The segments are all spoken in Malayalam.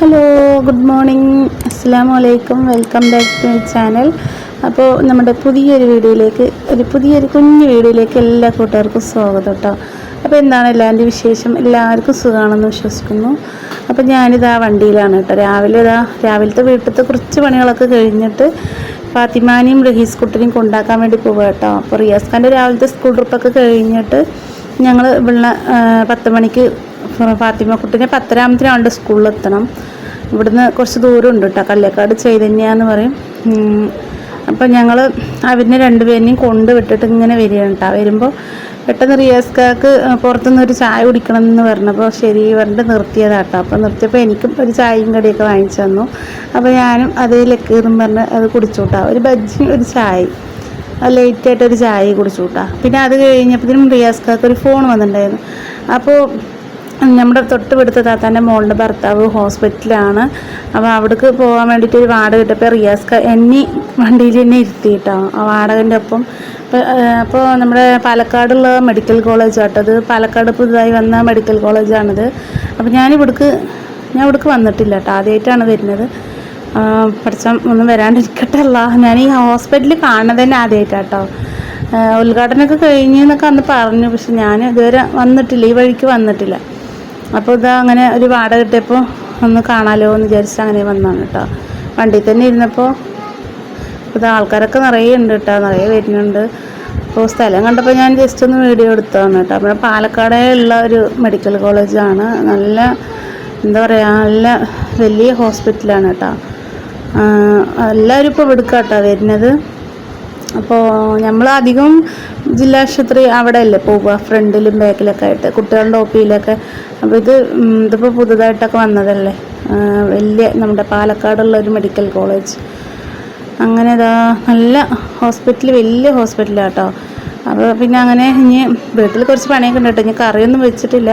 Hello good morning. അസ്സാം വലൈക്കും welcome back to my channel. അപ്പോൾ നമ്മുടെ പുതിയൊരു വീഡിയോയിലേക്ക് ഒരു പുതിയൊരു കുഞ്ഞു വീഡിയോയിലേക്ക് എല്ലാ കൂട്ടുകാർക്കും സ്വാഗതം കേട്ടോ അപ്പോൾ എന്താണ് എല്ലാവരുടെ വിശേഷം? എല്ലാവർക്കും സുഖമാണെന്ന് വിശ്വസിക്കുന്നു. അപ്പോൾ ഞാനിതാ വണ്ടിയിലാണ് കേട്ടോ രാവിലെ ഇതാ രാവിലത്തെ വീട്ടിലത്തെ കുറച്ച് പണികളൊക്കെ കഴിഞ്ഞിട്ട് ഫാത്തിമാനെയും റഹീസ് കുട്ടിനെയും കൊണ്ടാക്കാൻ വേണ്ടി പോവുക കേട്ടോ അപ്പോൾ റിയാസ് ഖാന്റെ രാവിലത്തെ സ്കൂൾ ട്രിപ്പൊക്കെ കഴിഞ്ഞിട്ട് ഞങ്ങൾ ഇവിടെ പത്ത് മണിക്ക് ഫാത്തിമ കുട്ടിനെ പത്തരാമത്തിനാണ്ട് സ്കൂളിൽ എത്തണം ഇവിടുന്ന് കുറച്ച് ദൂരം ഉണ്ട് കേട്ടോ. കല്ലേക്കാട് ചൈതന്യാന്ന് പറയും. അപ്പം ഞങ്ങൾ അവരിനെ രണ്ടുപേരെയും കൊണ്ട് വിട്ടിട്ട് ഇങ്ങനെ വരികയാണ് കേട്ടോ. വരുമ്പോൾ പെട്ടെന്ന് റിയാസ്കാക്ക് പുറത്തുനിന്ന് ഒരു ചായ കുടിക്കണം എന്ന് പറഞ്ഞപ്പോൾ ശരി പറഞ്ഞിട്ട് നിർത്തിയതാട്ടോ അപ്പോൾ നിർത്തിയപ്പോൾ എനിക്കും ഒരു ചായയും കടിയൊക്കെ വാങ്ങിച്ചു തന്നു. അപ്പോൾ ഞാനും അതേ ലക്കീറും പറഞ്ഞ് അത് കുടിച്ചു കേട്ടോ. ഒരു ബജ്ജി ഒരു ചായയും ലേറ്റായിട്ട് ഒരു ചായ കുടിച്ചു കൂട്ടാ. പിന്നെ അത് കഴിഞ്ഞപ്പോഴത്തേനും റിയാസ്കാക്ക് ഒരു ഫോൺ വന്നിട്ടുണ്ടായിരുന്നു. അപ്പോൾ നമ്മുടെ തൊട്ട് പിടുത്ത താത്താന്റെ മോളുടെ ഭർത്താവ് ഹോസ്പിറ്റലാണ് അപ്പോൾ അവിടേക്ക് പോകാൻ വേണ്ടിയിട്ട് ഒരു വാടക കിട്ടിയപ്പോൾ റിയാസ്ക എന്നെ വണ്ടിയിൽ തന്നെ ഇരുത്തി കേട്ടോ ആ വാടകന്റെ ഒപ്പം. അപ്പോൾ നമ്മുടെ പാലക്കാടുള്ള മെഡിക്കൽ കോളേജ് ആട്ടത് പാലക്കാട് പുതുതായി വന്ന മെഡിക്കൽ കോളേജാണിത്. അപ്പോൾ ഞാൻ ഇവിടേക്ക് ഞാൻ ഇവിടേക്ക് വന്നിട്ടില്ല കേട്ടോ ആദ്യമായിട്ടാണ് വരുന്നത്. പഠിച്ചം ഒന്നും വരാണ്ടിരിക്കട്ടെ അല്ല. ഞാൻ ഈ ഹോസ്പിറ്റലിൽ കാണുന്നത് തന്നെ ആദ്യമായിട്ടാട്ടോ ഉദ്ഘാടനമൊക്കെ കഴിഞ്ഞെന്നൊക്കെ അന്ന് പറഞ്ഞു പക്ഷെ ഞാൻ ഇതുവരെ വന്നിട്ടില്ല ഈ വഴിക്ക് വന്നിട്ടില്ല. അപ്പോൾ ഇതാ അങ്ങനെ ഒരു വാട കിട്ടിയപ്പോൾ ഒന്ന് കാണാലോ എന്ന് വിചാരിച്ച് അങ്ങനെ വന്നതാണ് കേട്ടോ വണ്ടിയിൽ തന്നെ ഇരുന്നപ്പോൾ ഇത് ആൾക്കാരൊക്കെ നിറയെ ഉണ്ട് കേട്ടോ നിറയെ വരുന്നുണ്ട്. അപ്പോൾ സ്ഥലം കണ്ടപ്പോൾ ഞാൻ ജസ്റ്റ് ഒന്ന് വീഡിയോ എടുത്തതാണ് കേട്ടോ നമ്മുടെ പാലക്കാടേ ഉള്ള ഒരു മെഡിക്കൽ കോളേജാണ് നല്ല എന്താ പറയുക നല്ല വലിയ ഹോസ്പിറ്റലാണ് കേട്ടോ എല്ലാവരും ഇപ്പോൾ വെടുക്കാം കേട്ടോ വരുന്നത്. അപ്പോൾ നമ്മൾ അധികം ജില്ലാ ആശുപത്രി അവിടെ അല്ലേ പോവുക? ഫ്രണ്ടിലും ബാക്കിലൊക്കെ ആയിട്ട്. കുട്ടികളുടെ ഒ അപ്പോൾ ഇത് ഇതിപ്പോൾ പുതുതായിട്ടൊക്കെ വന്നതല്ലേ? വലിയ നമ്മുടെ പാലക്കാടുള്ള ഒരു മെഡിക്കൽ കോളേജ്. അങ്ങനെ ഇതാ നല്ല ഹോസ്പിറ്റൽ വലിയ ഹോസ്പിറ്റലാണ് കേട്ടോ അപ്പോൾ പിന്നെ അങ്ങനെ ഇനി വീട്ടിൽ കുറച്ച് പണിയൊക്കെ ഉണ്ട് കേട്ടോ. ഇനി കറിയൊന്നും വെച്ചിട്ടില്ല.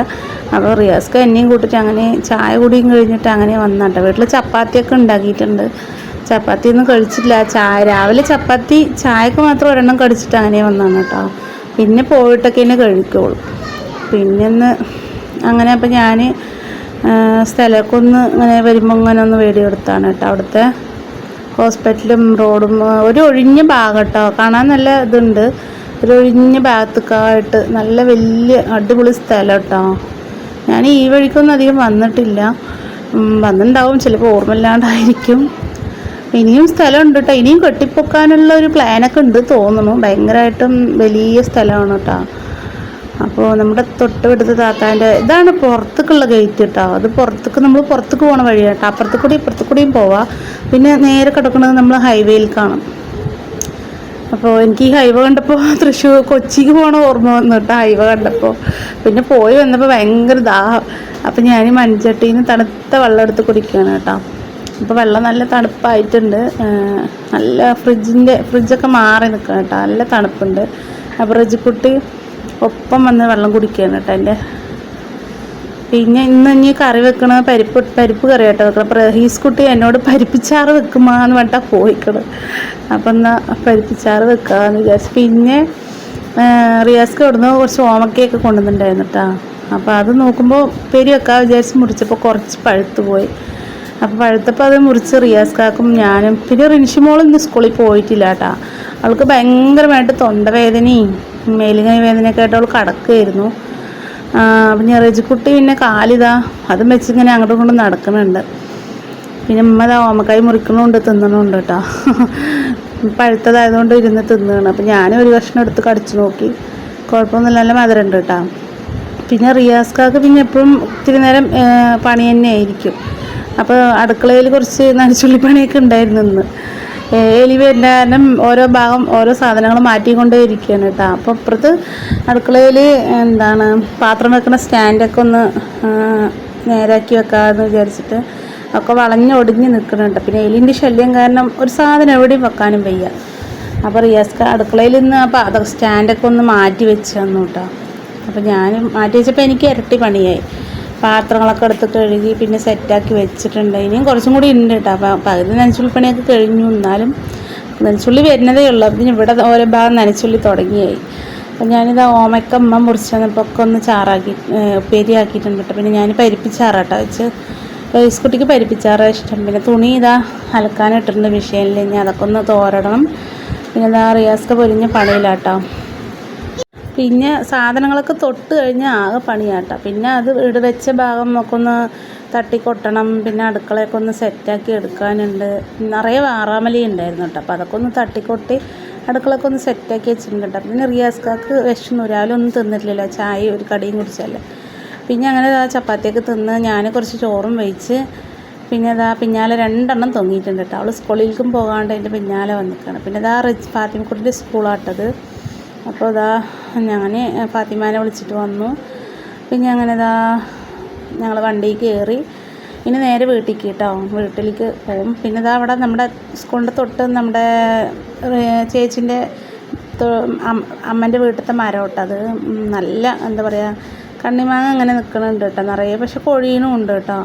അപ്പോൾ റിയാസ്ക്ക് എന്നെയും കൂട്ടിയിട്ട് അങ്ങനെ ചായ കുടിയും കഴിഞ്ഞിട്ട് അങ്ങനെ വന്നാട്ടോ. വീട്ടിൽ ചപ്പാത്തിയൊക്കെ ഉണ്ടാക്കിയിട്ടുണ്ട്. ചപ്പാത്തി ഒന്നും കഴിച്ചിട്ടില്ല ചായ രാവിലെ ചപ്പാത്തി ചായക്ക് മാത്രം ഒരെണ്ണം കടിച്ചിട്ട് അങ്ങനെ വന്നാണ് കേട്ടോ. പിന്നെ പോയിട്ടൊക്കെ തന്നെ കഴിക്കുള്ളൂ. പിന്നെ ഒന്ന് അങ്ങനെ അപ്പം ഞാൻ സ്ഥലമൊക്കെ ഒന്ന് ഇങ്ങനെ വരുമ്പോൾ ഇങ്ങനെ ഒന്ന് വീഡിയോ കൊടുത്താണ് കേട്ടോ. അവിടുത്തെ ഹോസ്പിറ്റലും റോഡും ഒരു ഒഴിഞ്ഞ ഭാഗം കേട്ടോ കാണാൻ നല്ല ഇതുണ്ട്. ഒരു ഒഴിഞ്ഞ ഭാഗത്തേക്കായിട്ട് നല്ല വലിയ അടിപൊളി സ്ഥലം കേട്ടോ ഞാൻ ഈ വഴിക്കൊന്നും അധികം വന്നിട്ടില്ല. വന്നിട്ടുണ്ടാവും ചിലപ്പോൾ ഓർമ്മയില്ലാണ്ടായിരിക്കും. ഇനിയും സ്ഥലമുണ്ട് കേട്ടോ ഇനിയും കെട്ടിപ്പൊക്കാനുള്ള ഒരു പ്ലാനൊക്കെ ഉണ്ട് തോന്നുന്നു. ഭയങ്കരമായിട്ടും വലിയ സ്ഥലമാണ് കേട്ടോ അപ്പോൾ നമ്മുടെ തൊട്ട് വിടുത്ത താത്താന്റെ ഇതാണ് പുറത്തേക്കുള്ള ഗേറ്റ് കേട്ടോ അത് പുറത്തേക്ക് നമ്മൾ പുറത്തേക്ക് പോകണ വഴിയാണ് കേട്ടോ അപ്പുറത്ത് കൂടി ഇപ്പുറത്ത് കൂടിയും പോവാം. പിന്നെ നേരെ കിടക്കുന്നത് നമ്മൾ ഹൈവേയിൽ കാണും. അപ്പോൾ എനിക്ക് ഈ ഹൈവ കണ്ടപ്പോൾ തൃശ്ശൂർ കൊച്ചിക്ക് പോകണ ഓർമ്മ വന്നു കേട്ടോ ഹൈവ കണ്ടപ്പോൾ പിന്നെ പോയി വന്നപ്പോൾ ഭയങ്കര ദാഹം. അപ്പം ഞാൻ മൺചട്ടിയിൽ നിന്ന് തണുത്ത വെള്ളം എടുത്ത് കുടിക്കുകയാണ് കേട്ടോ അപ്പോൾ വെള്ളം നല്ല തണുപ്പായിട്ടുണ്ട്. നല്ല ഫ്രിഡ്ജിന്റെ ഫ്രിഡ്ജൊക്കെ മാറി നിൽക്കണം കേട്ടോ. നല്ല തണുപ്പുണ്ട്. അപ്പോൾ റജിക്കുട്ടി ഒപ്പം വന്ന് വെള്ളം കുടിക്കുകയാണ് കേട്ടോ എന്റെ പിന്നെ ഇന്ന് ഇനി കറി വെക്കണ പരിപ്പ് പരിപ്പ് കറി കേട്ടോ വെക്കണം റഹീസ് കുട്ടി എന്നോട് പരിപ്പിച്ചാറ് വെക്കുമാന്ന് പറഞ്ഞാൽ പോയിക്കണ്. അപ്പം എന്നാൽ പരിപ്പിച്ചാറ് വെക്കാമെന്ന് വിചാരിച്ചു. പിന്നെ റിയാസ്ക്ക് അവിടുന്ന് കുറച്ച് ഓമക്കയൊക്കെ കൊണ്ടുവന്നിട്ടുണ്ടായിരുന്നു കേട്ടോ. അപ്പോൾ അത് നോക്കുമ്പോൾ പെരി വെക്കാൻ വിചാരിച്ച് മുറിച്ചപ്പോൾ കുറച്ച് പഴുത്ത് പോയി അപ്പോൾ പഴുത്തപ്പോൾ അത് മുറിച്ച് റിയാസ്കാക്കും ഞാനും. പിന്നെ റിൻഷിമോൾ ഇന്ന് സ്കൂളിൽ പോയിട്ടില്ല കേട്ടോ അവൾക്ക് ഭയങ്കരമായിട്ട് തൊണ്ടവേദനയും മേലുകൈ വേദനയൊക്കെ ആയിട്ട് അവൾ കിടക്കുകയായിരുന്നു ആ, അപ്പം ഞാൻ റജിക്കുട്ടി പിന്നെ കാലിതാ. അതും വെച്ച് ഇങ്ങനെ അങ്ങോട്ടും കൊണ്ട് നടക്കുന്നുണ്ട്. പിന്നെ ഉമ്മ ദാ ഓമക്കായി മുറിക്കണമുണ്ട് തിന്നണമുണ്ട് കേട്ടോ പഴുത്തതായതുകൊണ്ട് ഇരുന്ന് തിന്നുകയാണ് അപ്പം ഞാനും ഒരു കഷ്ണം എടുത്ത് കടിച്ചു നോക്കി. കുഴപ്പമൊന്നുമില്ല നല്ല മധുരമുണ്ട് കേട്ടോ പിന്നെ റിയാസ്കാക്ക് പിന്നെ എപ്പോഴും ഇത്തിരി നേരം പണി തന്നെ ആയിരിക്കും അപ്പോൾ അടുക്കളയിൽ കുറച്ച് നനച്ചുള്ളിപ്പണിയൊക്കെ ഉണ്ടായിരുന്നു ഇന്ന്. എലി വരുന്ന കാരണം ഓരോ ഭാഗം ഓരോ സാധനങ്ങൾ മാറ്റിക്കൊണ്ടേ ഇരിക്കുകയാണ് കേട്ടോ. അപ്പോൾ അപ്പുറത്ത് അടുക്കളയിൽ എന്താണ് പാത്രം വെക്കുന്ന സ്റ്റാൻഡൊക്കെ ഒന്ന് നേരാക്കി വെക്കാമെന്ന് വിചാരിച്ചിട്ട് ഒക്കെ വളഞ്ഞൊടിഞ്ഞ് നിൽക്കുന്നുണ്ട് പിന്നെ എലിന്റെ ശല്യം കാരണം ഒരു സാധനം എവിടെയും വെക്കാനും വയ്യ. അപ്പോൾ റിയാസ്ക അടുക്കളയിൽ നിന്ന് അപ്പോൾ അതൊക്കെ സ്റ്റാൻഡൊക്കെ ഒന്ന് മാറ്റി വെച്ചു തന്നു കേട്ടോ. അപ്പോൾ ഞാൻ മാറ്റി വെച്ചപ്പോൾ എനിക്ക് ഇരട്ടി പണിയായി. പാത്രങ്ങളൊക്കെ എടുത്ത് കഴുകി പിന്നെ സെറ്റാക്കി വെച്ചിട്ടുണ്ട്. ഇനിയും കുറച്ചും കൂടി ഉണ്ട് കേട്ടോ. അപ്പം പകുതി നനച്ചുള്ളി പണിയൊക്കെ കഴിഞ്ഞു. എന്നാലും നനച്ചുള്ളി വരുന്നതേ ഉള്ളൂ. അപ്പം ഇവിടെ ഓരോ ഭാഗം നനച്ചുള്ളി തുടങ്ങിയായി. അപ്പം ഞാനിത് ഓമയ്ക്ക അമ്മ മുറിച്ച് തന്നപ്പോൾ ഒക്കെ ഒന്ന് ചാറാക്കി പെരിയാക്കിയിട്ടുണ്ട് കേട്ടോ. പിന്നെ ഞാൻ പരിപ്പിച്ചാറാട്ടോ വെച്ച്. റൈസ്കുട്ടിക്ക് പരിപ്പിച്ചാറ് ഇഷ്ടം. പിന്നെ തുണി ഇതാ അലക്കാനിട്ടിട്ടുണ്ട് മെഷീനിൽ ഇനി അതൊക്കെ ഒന്ന് തോരടണം. പിന്നെ ഇതാ റിയാസ്ക പൊരിഞ്ഞ പണിയിലാട്ടോ പിന്നെ സാധനങ്ങളൊക്കെ തൊട്ട് കഴിഞ്ഞാൽ ആകെ പണിയാട്ടോ. പിന്നെ അത് ഇവിടെ വെച്ച ഭാഗം ഒക്കെ ഒന്ന് തട്ടിക്കൊട്ടണം. പിന്നെ അടുക്കളയൊക്കെ ഒന്ന് സെറ്റാക്കി എടുക്കാനുണ്ട്. നിറയെ വാറാമലി ഉണ്ടായിരുന്നു കേട്ടോ. അപ്പോൾ അതൊക്കെ ഒന്ന് തട്ടിക്കൊട്ടി അടുക്കളയൊക്കെ ഒന്ന് സെറ്റാക്കി വെച്ചിട്ടുണ്ട് കേട്ടോ. പിന്നെ റിയാസ്കാക്ക് വിഷമു രാവിലെ ഒന്നും തിന്നിട്ടില്ലല്ലോ. ചായ ഒരു കടിയും കുടിച്ചല്ലേ. പിന്നെ അങ്ങനെ ആ ചപ്പാത്തിയൊക്കെ തിന്ന് ഞാൻ കുറച്ച് ചോറും വെച്ച് പിന്നെ ഇതാ പിന്നാലെ രണ്ടെണ്ണം തൊങ്ങിയിട്ടുണ്ട് കേട്ടോ. അവൾ സ്കൂളിലേക്കും പോകാണ്ട് അതിന്റെ പിന്നാലെ വന്നിക്കാണ്. പിന്നെ ഇതാ റിച്ച് ഫാത്തിമക്കുട്ടിന്റെ സ്കൂളാട്ടത്. അപ്പോൾ ഇതാ ഞാൻ ഫാത്തിമാനെ വിളിച്ചിട്ട് വന്നു. പിന്നെ അങ്ങനെ ഇതാ ഞങ്ങൾ വണ്ടിയിൽ കയറി ഇനി നേരെ വീട്ടിലേക്ക് കേട്ടോ വീട്ടിലേക്ക് പോകും പിന്നെ ഇതാ അവിടെ നമ്മുടെ സ്കൂളിന്റെ തൊട്ട് നമ്മുടെ ചേച്ചിന്റെ അമ്മന്റെ വീട്ടിലത്തെ മരം അത്. നല്ല എന്താ പറയുക കണ്ണിമാങ്ങ അങ്ങനെ നിൽക്കണുണ്ട് കേട്ടോ. നിറയെ പക്ഷെ കൊഴിയണും ഉണ്ട് കേട്ടോ.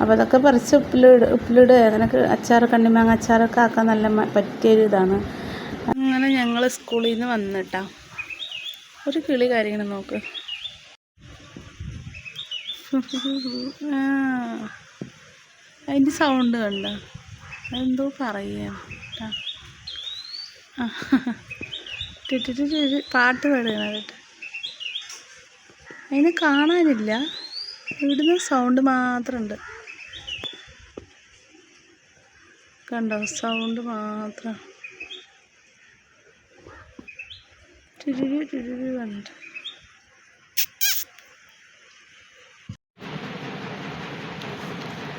അപ്പോൾ അതൊക്കെ പറിച്ച് ഉപ്പിലിട് ഉപ്പിലിട അങ്ങനെയൊക്കെ അച്ചാർ കണ്ണിമാങ്ങ അച്ചാറൊക്കെ ആക്കാൻ നല്ല പറ്റിയൊരു ഇതാണ് അങ്ങനെ ഞങ്ങൾ സ്കൂളിൽ നിന്ന് വന്നിട്ടാ ഒരു കിളി കാര്യങ്ങൾ നോക്ക്. അതിന്റെ സൗണ്ട് കണ്ട? അതെന്തോ പറയാം ട്ടാ. ആ. ടി ടി ടി ടി ടി പാട്ട് പാടുകയാണ് കേട്ടോ. അതിനെ കാണാനില്ല. ഇവിടുന്ന് സൗണ്ട് മാത്രമുണ്ട് കണ്ടോ? സൗണ്ട് മാത്രം. കണ്ടു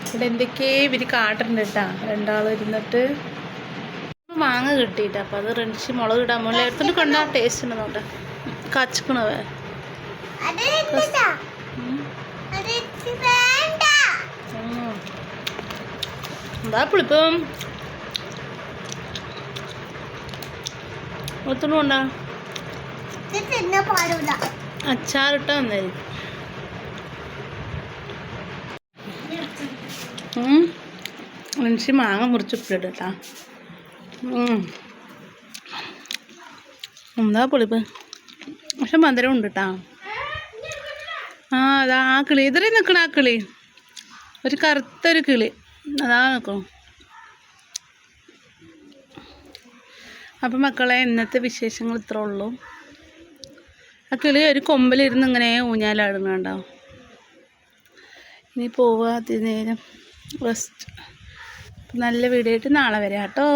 ഇവിടെ എന്തൊക്കെയോ ഇവർ കാട്ടുണ്ട് കേട്ടാ ഇരുന്നിട്ട് മാങ്ങ കിട്ടിയിട്ട് അപ്പോൾ അത് റെണ്ടിച്ച് മുളക് ഇടാൻ മുകളിൽ എടുത്തിട്ട് കണ്ടാ ടേസ്റ്റ് ഉണ്ടെന്നോട്ടെ കച്ചക്കണവേ എന്താ പുളിപ്പം ഒത്തുകൊണ്ടാ പാടില്ല അച്ചാറിട്ട വന്നായിരിക്കും മനുഷ്യ മാങ്ങ മുറിച്ചിട്ടിട്ട് കേട്ടാ എന്താ പൊളിപ്പ്? പക്ഷെ മധുരം ഉണ്ട് കേട്ടാ ആ അതാ ആ കിളി. ഇതറേ നിൽക്കണ ആ കിളി. ഒരു കറുത്തൊരു കിളി. അതാ നിൽക്കണം അപ്പം മക്കളെ ഇന്നത്തെ വിശേഷങ്ങൾ ഇത്രേ ഉള്ളൂ. ആ കിളി ഒരു കൊമ്പിലിരുന്ന് ഇങ്ങനെ ഊഞ്ഞാലാടുന്നുണ്ടോ? ഇനി പോവുക റെസ്റ്റ് നല്ല വീഡിയോ ആയിട്ട് നാളെ വരാം കേട്ടോ.